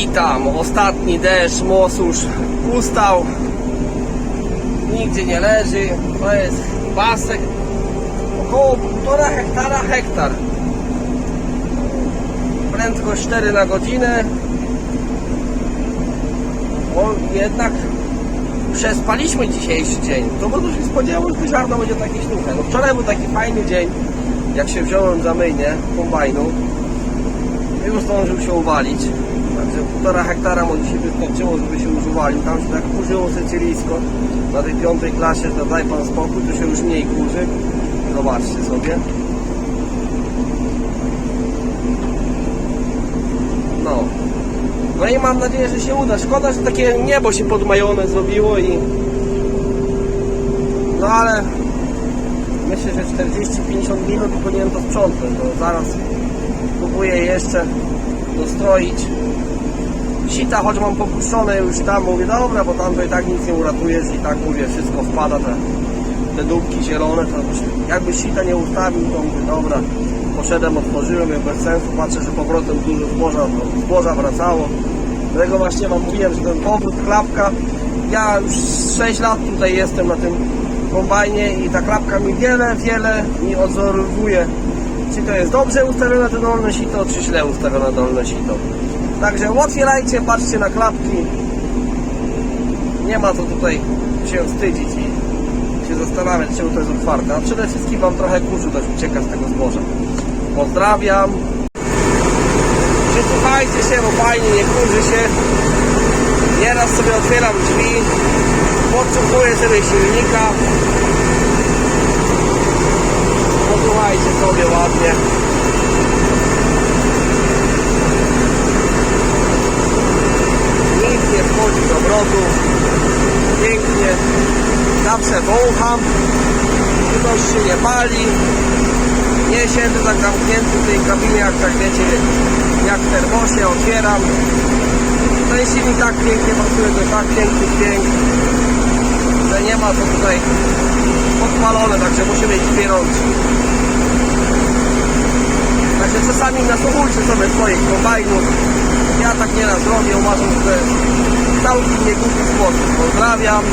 Witam, ostatni deszcz, już ustał. Nigdzie nie leży. To jest pasek. Około 1,5 hektara hektar. Prędkość 4 na godzinę. Bo jednak przespaliśmy dzisiejszy dzień. To bo się spodziewał, że ziarno będzie takie śnuche. No wczoraj był taki fajny dzień, jak się wziąłem za myjnie kombajnu. Już zdążył się uwalić. Także półtora hektara mu dzisiaj wystarczyło, żeby się już uwalił. Tam się tak kurzyło sycylijsko. Na tej piątej klasie, to daj pan spokój, tu się już mniej kurzy. Zobaczcie sobie. No. No i mam nadzieję, że się uda. Szkoda, że takie niebo się podmajone zrobiło i... No ale myślę, że 40-50 minut powinienem to sprzątnąć. To zaraz próbuję jeszcze dostroić. Sita, choć mam popuszczone już tam, mówię dobra, bo tam to i tak nic nie uratujesz i tak mówię, wszystko wpada, te, te dupki zielone, to jakby sita nie ustawił, to mówię dobra, poszedłem, otworzyłem je bez sensu, patrzę, że powrotem dużo zboża, zboża wracało, dlatego właśnie wam mówiłem, że ten powrót, klapka, ja już 6 lat tutaj jestem na tym kombajnie i ta klapka mi wiele, wiele mi odzorowuje czy to jest dobrze ustawione to dolne sito, czy źle ustawione dolne sito. Także otwierajcie, patrzcie na klapki. Nie ma co tutaj się wstydzić i się zastanawiać, czemu to jest otwarte. A przede wszystkim Wam trochę kurzu też ucieka z tego zboża. Pozdrawiam. Przysłuchajcie się, bo fajnie, nie kurzy się. Nieraz sobie otwieram drzwi, podsłuchuję sobie silnika. Posłuchajcie sobie ładnie. Nic nie wchodzi z obrotu. Pięknie. Zawsze wącham. Coś się nie pali. Nie siedzę tak zamknięty w tej kabinie, jak tak wiecie, jak w termosie. Otwieram. Ten silnik tak pięknie pracuje, to jest tak piękny dźwięk, że nie ma co tutaj podpalone, także musi mieć dwie czasami nasłuchujcie sobie swoich kombajnów. Ja tak nieraz robię, uważam, że całkiem niegłupi sposób. Pozdrawiam.